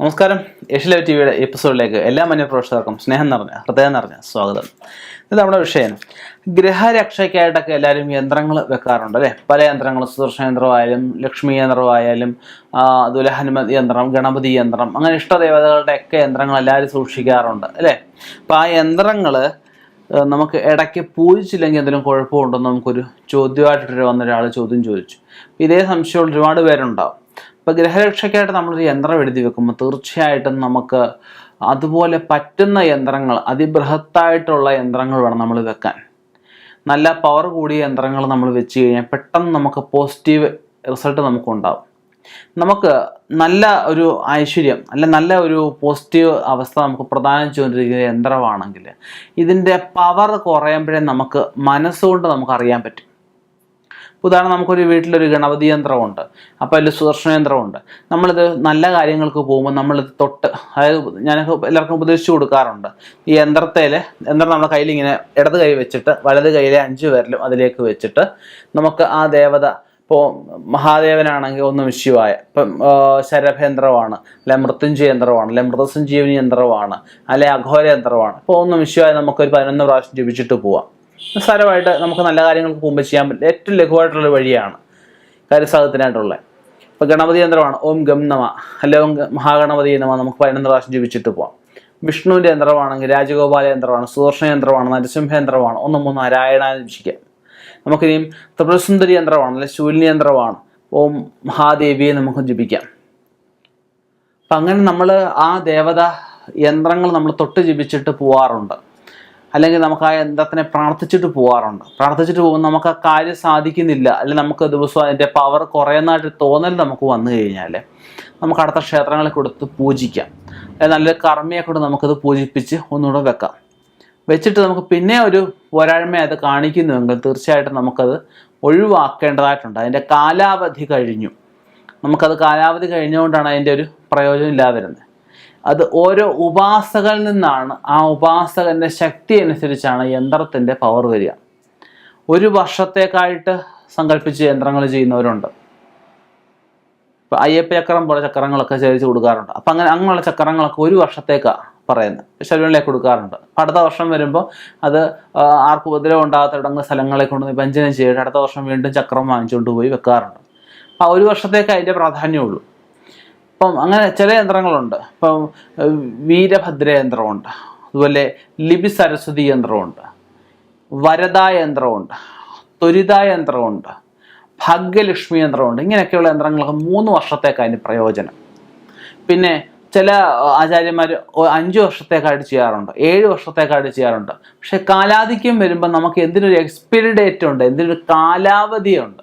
നമസ്കാരം. ഏഷ്യലൈവ് ടി വിയുടെ എപ്പിസോഡിലേക്ക് എല്ലാ മഞ്ഞ പ്രവർത്തകർക്കും സ്നേഹം നിറഞ്ഞ ഹൃദയം നിറഞ്ഞ സ്വാഗതം. ഇത് നമ്മുടെ വിഷയം. ഗ്രഹരക്ഷയ്ക്കായിട്ടൊക്കെ എല്ലാവരും യന്ത്രങ്ങൾ വെക്കാറുണ്ട് അല്ലേ? പല യന്ത്രങ്ങളും സുദർശന യന്ത്രമായാലും ലക്ഷ്മി യന്ത്രമായാലും അതുപോലെ ഹനുമതി യന്ത്രം ഗണപതി യന്ത്രം അങ്ങനെ ഇഷ്ടദേവതകളുടെ ഒക്കെ യന്ത്രങ്ങൾ എല്ലാവരും സൂക്ഷിക്കാറുണ്ട് അല്ലേ? അപ്പം ആ യന്ത്രങ്ങൾ നമുക്ക് ഇടയ്ക്ക് പൂജിച്ചില്ലെങ്കിൽ എന്തെങ്കിലും കുഴപ്പമുണ്ടെന്ന് നമുക്കൊരു ചോദ്യമായിട്ടിട്ട് വന്ന ഒരാൾ ചോദ്യം ചോദിച്ചു. ഇതേ സംശയമുള്ള ഒരുപാട് പേരുണ്ടാവും. ഇപ്പം ഗ്രഹരക്ഷയ്ക്കായിട്ട് നമ്മളൊരു യന്ത്രം എഴുതി വെക്കുമ്പോൾ തീർച്ചയായിട്ടും നമുക്ക് അതുപോലെ പറ്റുന്ന യന്ത്രങ്ങൾ അതിബൃഹത്തായിട്ടുള്ള യന്ത്രങ്ങൾ വേണം നമ്മൾ വെക്കാൻ. നല്ല പവർ കൂടിയ യന്ത്രങ്ങൾ നമ്മൾ വെച്ച് കഴിഞ്ഞാൽ പെട്ടെന്ന് നമുക്ക് പോസിറ്റീവ് റിസൾട്ട് നമുക്കുണ്ടാവും നമുക്ക് നല്ല ഒരു ഐശ്വര്യം അല്ല നല്ല ഒരു പോസിറ്റീവ് അവസ്ഥ നമുക്ക് പ്രദാനം ചെയ്തുകൊണ്ടിരിക്കുന്ന യന്ത്രമാണെങ്കിൽ ഇതിന്റെ പവർ കുറയുമ്പോഴേ നമുക്ക് മനസ്സുകൊണ്ട് നമുക്ക് അറിയാൻ പറ്റും. ഉദാഹരണം നമുക്കൊരു വീട്ടിലൊരു ഗണപതി യന്ത്രമുണ്ട് അപ്പോൾ അതിൽ സുദർശന യന്ത്രമുണ്ട്. നമ്മളിത് നല്ല കാര്യങ്ങൾക്ക് പോകുമ്പോൾ നമ്മളിത് തൊട്ട് അതായത് ഞാനൊക്കെ എല്ലാവർക്കും ഉപദേശിച്ചു കൊടുക്കാറുണ്ട്. ഈ യന്ത്രത്തിൽ യന്ത്രം നമ്മുടെ കയ്യിൽ ഇങ്ങനെ ഇടത് കൈ വെച്ചിട്ട് വലത് കൈയിലെ അഞ്ച് പേരിലും അതിലേക്ക് വെച്ചിട്ട് നമുക്ക് ആ ദേവത ഇപ്പോൾ മഹാദേവനാണെങ്കിൽ ഒന്ന് വിശ്വായ ഇപ്പം ശരഭയന്ത്രമാണ് അല്ലെ മൃത്യുഞ്ജയ യന്ത്രമാണ് അല്ലെ മൃതസഞ്ജീവനി യന്ത്രമാണ് അല്ലെ അഘോര യന്ത്രമാണ്. ഇപ്പോൾ ഒന്ന് വിശ്വായ നമുക്കൊരു പതിനൊന്ന് പ്രാവശ്യം ജപിച്ചിട്ട് പോവാം. നിസ്സാരമായിട്ട് നമുക്ക് നല്ല കാര്യങ്ങൾക്ക് മുമ്പ് ചെയ്യാൻ പറ്റും ഏറ്റവും ലഘുവായിട്ടുള്ള വഴിയാണ് കാര്യസാധത്തിനായിട്ടുള്ള ഇപ്പോൾ ഗണപതി യന്ത്രമാണ്. ഓം ഗം നമ. അല്ലെ ഓം മഹാഗണപതി നമ നമുക്ക് പതിനൊന്ന് പ്രാവശ്യം ജപിച്ചിട്ട് പോവാം. വിഷ്ണുവിന്റെ യന്ത്രമാണെങ്കിൽ രാജഗോപാല യന്ത്രമാണ് സുദർശന യന്ത്രമാണ് നരസിംഹ യന്ത്രമാണ് ഒന്ന് മൂന്ന് നാരായണ ജപിക്കാം നമുക്കിനിയും ത്രിപുരസുന്ദരി യന്ത്രമാണ് അല്ലെ ശൂലിനി യന്ത്രമാണ് ഓം മഹാദേവിയെ നമുക്ക് ജപിക്കാം. അപ്പം അങ്ങനെ നമ്മൾ ആ ദേവത യന്ത്രങ്ങൾ നമ്മൾ തൊട്ട് ജപിച്ചിട്ട് പോവാറുണ്ട്. അല്ലെങ്കിൽ നമുക്ക് ആ യന്ത്രത്തിനെ പ്രാർത്ഥിച്ചിട്ട് പോകാറുണ്ട് പ്രാർത്ഥിച്ചിട്ട് പോകുമ്പോൾ നമുക്ക് ആ കാര്യം സാധിക്കുന്നില്ല. അല്ലെങ്കിൽ നമുക്ക് ദിവസവും അതിന്റെ പവർ കുറയുന്നതായിട്ട് തോന്നൽ നമുക്ക് വന്നു കഴിഞ്ഞാൽ നമുക്ക് അടുത്ത ക്ഷേത്രങ്ങളിൽ കൊടുത്ത് പൂജിക്കാം. അല്ലെങ്കിൽ നല്ലൊരു കർമ്മയെ കൊണ്ട് നമുക്കത് പൂജിപ്പിച്ച് ഒന്നുകൂടെ വെക്കാം. വെച്ചിട്ട് നമുക്ക് പിന്നെ ഒരു പോരായ്മ അത് കാണിക്കുന്നുവെങ്കിൽ തീർച്ചയായിട്ടും നമുക്കത് ഒഴിവാക്കേണ്ടതായിട്ടുണ്ട്. അതിന്റെ കാലാവധി കഴിഞ്ഞു. നമുക്കത് കാലാവധി കഴിഞ്ഞുകൊണ്ടാണ് അതിന്റെ ഒരു പ്രയോജനം ഇല്ലാതെ വരുന്നത്. അത് ഓരോ ഉപാസകളിൽ നിന്നാണ്. ആ ഉപാസകന്റെ ശക്തി അനുസരിച്ചാണ് യന്ത്രത്തിന്റെ പവർ വരിക. ഒരു വർഷത്തേക്കായിട്ട് സങ്കല്പിച്ച് യന്ത്രങ്ങൾ ചെയ്യുന്നവരുണ്ട്. ഇപ്പം അയ്യപ്പ ചക്രം പോലെ ചക്രങ്ങളൊക്കെ ചേരിച്ച് കൊടുക്കാറുണ്ട്. അപ്പം അങ്ങനെ അങ്ങനെയുള്ള ചക്രങ്ങളൊക്കെ ഒരു വർഷത്തേക്കാണ് പറയുന്നത്. ശരീരങ്ങളിലേക്ക് കൊടുക്കാറുണ്ട്. അടുത്ത വർഷം വരുമ്പോൾ അത് ആർക്കും ഉപദ്രവം ഉണ്ടാകാത്ത ഇടങ്ങൾ സ്ഥലങ്ങളെ കൊണ്ട് വ്യഞ്ജനം ചെയ്തിട്ട് അടുത്ത വർഷം വീണ്ടും ചക്രം വാങ്ങിച്ചുകൊണ്ട് പോയി വെക്കാറുണ്ട്. ആ ഒരു വർഷത്തേക്ക് അതിന്റെ പ്രാധാന്യമുള്ളൂ. ഇപ്പം അങ്ങനെ ചില യന്ത്രങ്ങളുണ്ട്. ഇപ്പം വീരഭദ്ര യന്ത്രമുണ്ട്. അതുപോലെ ലിപി സരസ്വതി യന്ത്രമുണ്ട്. വരദാ യന്ത്രമുണ്ട്. ത്വരിതാ യന്ത്രമുണ്ട്. ഭാഗ്യലക്ഷ്മി യന്ത്രമുണ്ട്. ഇങ്ങനെയൊക്കെയുള്ള യന്ത്രങ്ങൾക്ക് മൂന്ന് വർഷത്തേക്ക് അതിന് പ്രയോജനം. പിന്നെ ചില ആചാര്യന്മാർ അഞ്ച് വർഷത്തേക്കായിട്ട് ചെയ്യാറുണ്ട്. ഏഴ് വർഷത്തേക്കായിട്ട് ചെയ്യാറുണ്ട്. പക്ഷെ കാലാധിക്യം വരുമ്പോൾ നമുക്ക് എന്തിനൊരു എക്സ്പയറി ഡേറ്റ് ഉണ്ട്? എന്തിനൊരു കാലാവധിയുണ്ട്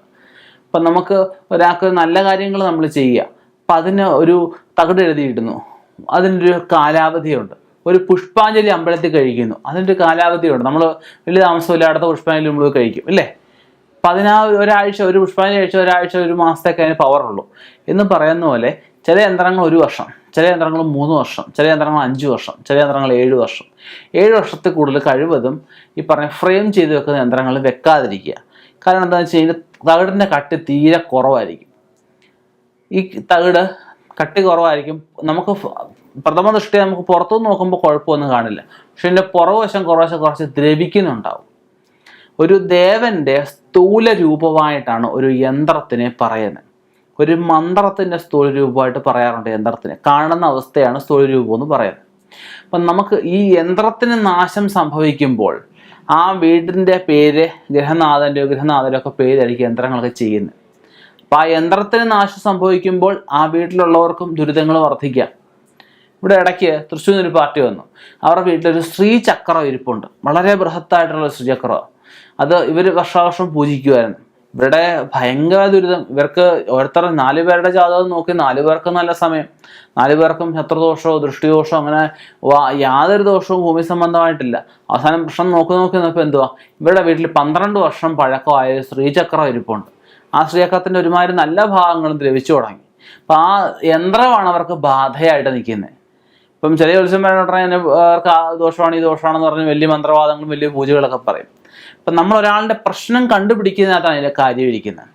അപ്പം നമുക്ക് ഒരാൾക്ക് നല്ല കാര്യങ്ങൾ നമ്മൾ ചെയ്യുക. അപ്പം അതിന് ഒരു തകിട് എഴുതിയിടുന്നു. അതിനൊരു കാലാവധിയുണ്ട്. ഒരു പുഷ്പാഞ്ജലി അമ്പലത്തിൽ കഴിക്കുന്നു. അതിന്റെ കാലാവധിയുണ്ട്. നമ്മൾ വലിയ താമസമില്ല അടുത്ത പുഷ്പാഞ്ജലി നമ്മൾ കഴിക്കും അല്ലേ അപ്പം അതിനാ ഒരാഴ്ച ഒരു പുഷ്പാഞ്ജലി കഴിച്ച ഒരാഴ്ച ഒരു മാസത്തേക്ക് അതിന് പവറുള്ളൂ എന്ന് പറയുന്ന പോലെ ചില യന്ത്രങ്ങൾ ഒരു വർഷം ചില യന്ത്രങ്ങൾ മൂന്ന് വർഷം ചില യന്ത്രങ്ങൾ അഞ്ച് വർഷം ചില യന്ത്രങ്ങൾ ഏഴ് വർഷം. ഏഴ് വർഷത്തിൽ കൂടുതൽ കഴിവതും ഈ പറഞ്ഞ ഫ്രെയിം ചെയ്ത് വെക്കുന്ന യന്ത്രങ്ങൾ വെക്കാതിരിക്കുക. കാരണം എന്താണെന്ന് വെച്ച് കഴിഞ്ഞാൽ തകിടിന്റെ കട്ടി തീരെ കുറവായിരിക്കും. ഈ തകിട് കട്ടി കുറവായിരിക്കും. നമുക്ക് പ്രഥമ ദൃഷ്ടി നമുക്ക് പുറത്തുനിന്ന് നോക്കുമ്പോൾ കുഴപ്പമൊന്നും കാണില്ല. പക്ഷെ ഇതിന്റെ പുറകുവശം കുറവശം കുറച്ച് ദ്രവിക്കുന്നുണ്ടാവും. ഒരു ദേവന്റെ സ്ഥൂല രൂപമായിട്ടാണ് ഒരു യന്ത്രത്തിനെ പറയുന്നത്. ഒരു മന്ത്രത്തിന്റെ സ്ഥൂല രൂപമായിട്ട് പറയാറുണ്ട് യന്ത്രത്തിന്. കാണുന്ന അവസ്ഥയാണ് സ്ഥൂല രൂപം എന്ന് പറയുന്നത്. അപ്പം നമുക്ക് ഈ യന്ത്രത്തിന് നാശം സംഭവിക്കുമ്പോൾ ആ വീടിന്റെ പേര് ഗ്രഹനാഥന്റെയോ ഗ്രഹനാഥന്റെയോ ഒക്കെ പേരായിരിക്കും യന്ത്രങ്ങളൊക്കെ ചെയ്യുന്നത്. അപ്പം ആ യന്ത്രത്തിന് നാശം സംഭവിക്കുമ്പോൾ ആ വീട്ടിലുള്ളവർക്കും ദുരിതങ്ങൾ വർദ്ധിക്കാം. ഇവിടെ ഇടയ്ക്ക് തൃശ്ശൂരിൽ ഒരു പാർട്ടി വന്നു. അവരുടെ വീട്ടിലൊരു ശ്രീചക്രം ഇരിപ്പുണ്ട്. വളരെ ബൃഹത്തായിട്ടുള്ള ശ്രീചക്രം അത് ഇവർ വർഷാവർഷം പൂജിക്കുമായിരുന്നു ഇവരുടെ ഭയങ്കര ദുരിതം. ഇവർക്ക് ഓരോരുത്തർ നാല് പേരുടെ ജാതകം നോക്കി നാല് പേർക്ക് നല്ല സമയം. നാല് പേർക്കും ശത്രുദോഷമോ ദൃഷ്ടിദോഷമോ അങ്ങനെ യാതൊരു ദോഷവും ഭൂമി സംബന്ധമായിട്ടില്ല. അവസാനം പ്രശ്നം നോക്കി നോക്കി നോക്കിയപ്പോൾ എന്തുവാ? ഇവരുടെ വീട്ടിൽ പന്ത്രണ്ട് വർഷം പഴക്കമായ ശ്രീചക്രം ഇരിപ്പുണ്ട്. ആ ശ്രീചക്രത്തിന്റെ ഒരുമാതിരി നല്ല ഭാഗങ്ങളും ദ്രവിച്ചു തുടങ്ങി. അപ്പം ആ യന്ത്രമാണ് അവർക്ക് ബാധയായിട്ട് നിൽക്കുന്നത് ഇപ്പം ചില ജ്യോത്സ്യന്മാരോട് പറഞ്ഞാൽ അവർക്ക് ദോഷമാണ് ഈ ദോഷമാണെന്ന് പറഞ്ഞ് വലിയ മന്ത്രവാദങ്ങളും വലിയ പൂജകളൊക്കെ പറയും. അപ്പം നമ്മൾ ഒരാളുടെ പ്രശ്നം കണ്ടുപിടിക്കുന്നതിനകത്താണ് അതിന്റെ കാര്യം ഇരിക്കുന്നത്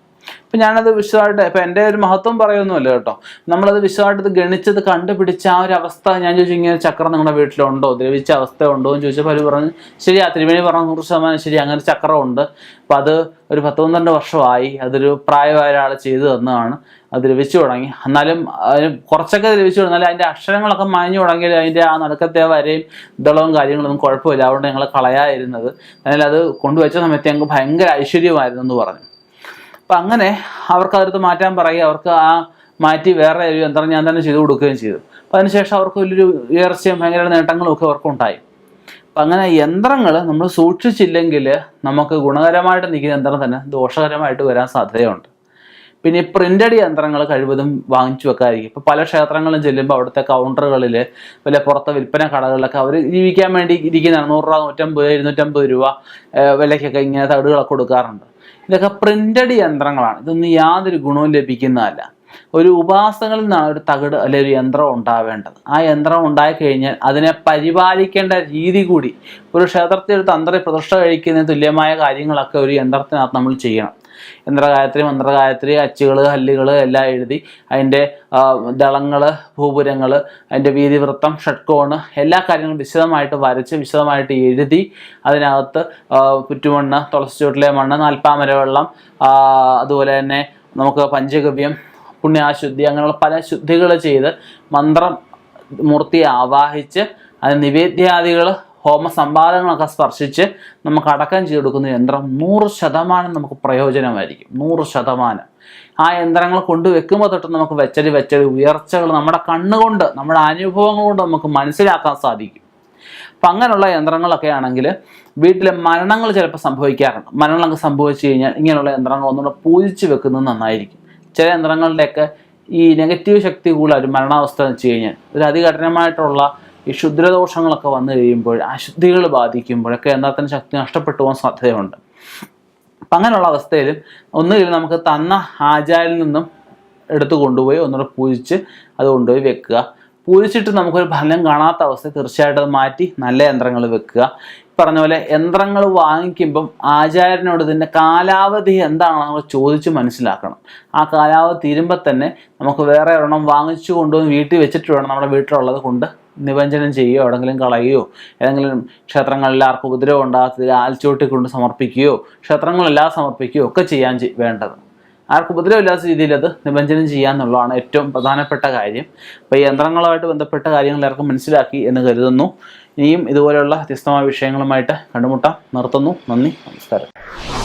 അപ്പം ഞാനത് വിശദമായിട്ട് ഇപ്പം എന്റെ ഒരു മഹത്വം പറയുമൊന്നുമല്ല കേട്ടോ. നമ്മളത് വിശദമായിട്ട് ഇത് ഗണിച്ചത് കണ്ടുപിടിച്ച ആ ഒരു അവസ്ഥ ഞാൻ ചോദിച്ചു ഇങ്ങനെ ചക്രം നിങ്ങളുടെ വീട്ടിലുണ്ടോ? ദ്രവിച്ച അവസ്ഥ ഉണ്ടോ എന്ന് ചോദിച്ചപ്പോൾ അവർ പറഞ്ഞു ശരി ആ തിരുമേനി പറഞ്ഞ നൂറ് ശതമാനം ശരി അങ്ങനെ ചക്രമുണ്ട്. അപ്പം അത് ഒരു പത്ത് പന്ത്രണ്ട് വർഷമായി അതൊരു പ്രായമായ ഒരാൾ ചെയ്തു തന്നതാണ്. അത് ദ്രവിച്ചു തുടങ്ങി. എന്നാലും അതിന് കുറച്ചൊക്കെ ദ്രവിച്ചു തുടങ്ങി. അതിന്റെ അക്ഷരങ്ങളൊക്കെ മാഞ്ഞു തുടങ്ങിയാൽ അതിന്റെ ആ നടക്കത്തെ വരെയും ദളവും കാര്യങ്ങളൊന്നും കുഴപ്പമില്ല. അതുകൊണ്ട് ഞങ്ങൾ കളയാതിരുന്നത്. എന്നാൽ അത് കൊണ്ടുവച്ച സമയത്ത് ഞങ്ങൾക്ക് ഭയങ്കര ഐശ്വര്യമായിരുന്നു എന്ന് പറഞ്ഞു. അപ്പം അങ്ങനെ അവർക്ക് അതിർത്ത് മാറ്റാൻ പറയുക അവർക്ക് ആ മാറ്റി വേറെ ഒരു യന്ത്രം ഞാൻ തന്നെ ചെയ്തു കൊടുക്കുകയും ചെയ്തു. അപ്പം അതിനുശേഷം അവർക്ക് വലിയൊരു ഉയർച്ചയും ഭയങ്കര നേട്ടങ്ങളും ഒക്കെ അവർക്ക് ഉണ്ടായി അപ്പം അങ്ങനെ യന്ത്രങ്ങൾ നമ്മൾ സൂക്ഷിച്ചില്ലെങ്കിൽ നമുക്ക് ഗുണകരമായിട്ട് നിൽക്കുന്ന യന്ത്രം തന്നെ ദോഷകരമായിട്ട് വരാൻ സാധ്യതയുണ്ട്. പിന്നെ പ്രിന്റഡ് യന്ത്രങ്ങൾ കഴിവതും വാങ്ങിച്ചു വെക്കാതിരിക്കും. ഇപ്പോൾ പല ക്ഷേത്രങ്ങളിലും ചെല്ലുമ്പോൾ അവിടുത്തെ കൗണ്ടറുകളിൽ വല്ല പുറത്തെ വിൽപ്പന കടകളിലൊക്കെ അവർ ജീവിക്കാൻ വേണ്ടി ഇരിക്കുന്നതാണ്. നൂറ് രൂപ നൂറ്റമ്പത് ഇരുന്നൂറ്റമ്പത് രൂപ വിലയ്ക്കൊക്കെ ഇങ്ങനെ തടുകളൊക്കെ കൊടുക്കാറുണ്ട്. ഇതൊക്കെ പ്രിന്റഡ് യന്ത്രങ്ങളാണ്. ഇതൊന്നും യാതൊരു ഗുണവും ലഭിക്കുന്നതല്ല. ഒരു ഉപാസനകളിൽ നിന്നാണ് ഒരു തകിട് അല്ലെ ഒരു യന്ത്രം ഉണ്ടാവേണ്ടത്. ആ യന്ത്രം ഉണ്ടായി കഴിഞ്ഞാൽ അതിനെ പരിപാലിക്കേണ്ട രീതി കൂടി ഒരു ക്ഷേത്രത്തിൽ ഒരു തന്ത്രി പ്രതിഷ്ഠ കഴിക്കുന്നതിന് തുല്യമായ കാര്യങ്ങളൊക്കെ ഒരു യന്ത്രത്തിനകത്ത് നമ്മൾ ചെയ്യണം. യന്ത്രഗായത്രി മന്ത്രഗായത്രി അച്ചുകൾ ഹല്ലുകൾ എല്ലാം എഴുതി അതിന്റെ ദളങ്ങൾ ഭൂപുരങ്ങൾ അതിന്റെ വീതിവൃത്തം ഷഡ്കോണ് എല്ലാ കാര്യങ്ങളും വിശദമായിട്ട് വരച്ച് വിശദമായിട്ട് എഴുതി അതിനകത്ത് പുറ്റുമണ്ണ് തുളസിച്ചൂട്ടിലെ മണ്ണ് നാൽപ്പാമര വെള്ളം അതുപോലെ തന്നെ നമുക്ക് പഞ്ചഗവ്യം പുണ്യാശുദ്ധി അങ്ങനെയുള്ള പല ശുദ്ധികൾ ചെയ്ത് മന്ത്രം മൂർത്തിയെ ആവാഹിച്ച് അതിന് നിവേദ്യാദികൾ ഹോമ സംവാദങ്ങളൊക്കെ സ്പർശിച്ച് നമുക്ക് അടക്കം ചെയ്ത് കൊടുക്കുന്ന യന്ത്രം നൂറ് ശതമാനം നമുക്ക് പ്രയോജനമായിരിക്കും. നൂറ് ശതമാനം. ആ യന്ത്രങ്ങൾ കൊണ്ടുവെക്കുമ്പോൾ തൊട്ട് നമുക്ക് വെച്ചടി വെച്ചടി ഉയർച്ചകൾ നമ്മുടെ കണ്ണുകൊണ്ട് നമ്മുടെ അനുഭവങ്ങൾ കൊണ്ട് നമുക്ക് മനസ്സിലാക്കാൻ സാധിക്കും. അപ്പം അങ്ങനെയുള്ള യന്ത്രങ്ങളൊക്കെ ആണെങ്കിൽ വീട്ടിലെ മരണങ്ങൾ ചിലപ്പോൾ സംഭവിക്കാറുണ്ട്. മരണങ്ങളൊക്കെ സംഭവിച്ചു കഴിഞ്ഞാൽ ഇങ്ങനെയുള്ള യന്ത്രങ്ങൾ ഒന്നുകൂടെ പൂജിച്ച് വെക്കുന്നത് നന്നായിരിക്കും. ചില യന്ത്രങ്ങളുടെയൊക്കെ ഈ നെഗറ്റീവ് ശക്തി കൂടുതൽ ഒരു മരണാവസ്ഥ എന്ന് വെച്ച് കഴിഞ്ഞാൽ ഒരു അതികഠിനമായിട്ടുള്ള ഈ ക്ഷുദ്രദോഷങ്ങളൊക്കെ വന്നു കഴിയുമ്പോൾ അശുദ്ധികൾ ബാധിക്കുമ്പോഴൊക്കെ എന്നാൽ തന്നെ ശക്തി നഷ്ടപ്പെട്ടു പോകാൻ സാധ്യതയുണ്ട്. അപ്പം അങ്ങനെയുള്ള അവസ്ഥയിൽ ഒന്നുകിൽ നമുക്ക് തന്ന ആചാരിൽ നിന്നും എടുത്തു കൊണ്ടുപോയി ഒന്നുകൂടെ പൂജിച്ച് അത് കൊണ്ടുപോയി വെക്കുക. പൂജിച്ചിട്ട് നമുക്കൊരു ഫലം കാണാത്ത അവസ്ഥ തീർച്ചയായിട്ടും അത് മാറ്റി നല്ല യന്ത്രങ്ങൾ വെക്കുക. പറഞ്ഞ പോലെ യന്ത്രങ്ങൾ വാങ്ങിക്കുമ്പം ആചാര്യനോട് ഇതിന്റെ കാലാവധി എന്താണെന്ന് നമ്മൾ ചോദിച്ച് മനസ്സിലാക്കണം. ആ കാലാവധി തീരുമ്പോൾ തന്നെ നമുക്ക് വേറെ ഒരെണ്ണം വാങ്ങിച്ചു കൊണ്ടുവന്ന് വീട്ടിൽ വെച്ചിട്ട് വേണം നമ്മുടെ വീട്ടിലുള്ളത് കൊണ്ട് നിബഞ്ജനം ചെയ്യുകയോ എവിടെങ്കിലും കളയുകയോ ഏതെങ്കിലും ക്ഷേത്രങ്ങളിൽ ആർക്കും ഉപദ്രവം ഉണ്ടാകത്തിൽ ആൽച്ചോട്ടി കൊണ്ട് സമർപ്പിക്കുകയോ ക്ഷേത്രങ്ങളെല്ലാം സമർപ്പിക്കുകയോ ഒക്കെ ചെയ്യാൻ വേണ്ടത്. ആർക്കും ഉപദ്രവമില്ലാത്ത രീതിയിൽ അത് നിബഞ്ജനം ചെയ്യുക എന്നുള്ളതാണ് ഏറ്റവും പ്രധാനപ്പെട്ട കാര്യം. അപ്പോൾ ഈ യന്ത്രങ്ങളുമായിട്ട് ബന്ധപ്പെട്ട കാര്യങ്ങൾ എല്ലാവർക്കും മനസ്സിലാക്കി എന്ന് കരുതുന്നു. ഇനിയും ഇതുപോലെയുള്ള വ്യത്യസ്തമായ വിഷയങ്ങളുമായിട്ട് കണ്ടുമുട്ടാം. നിർത്തുന്നു. നന്ദി. നമസ്കാരം.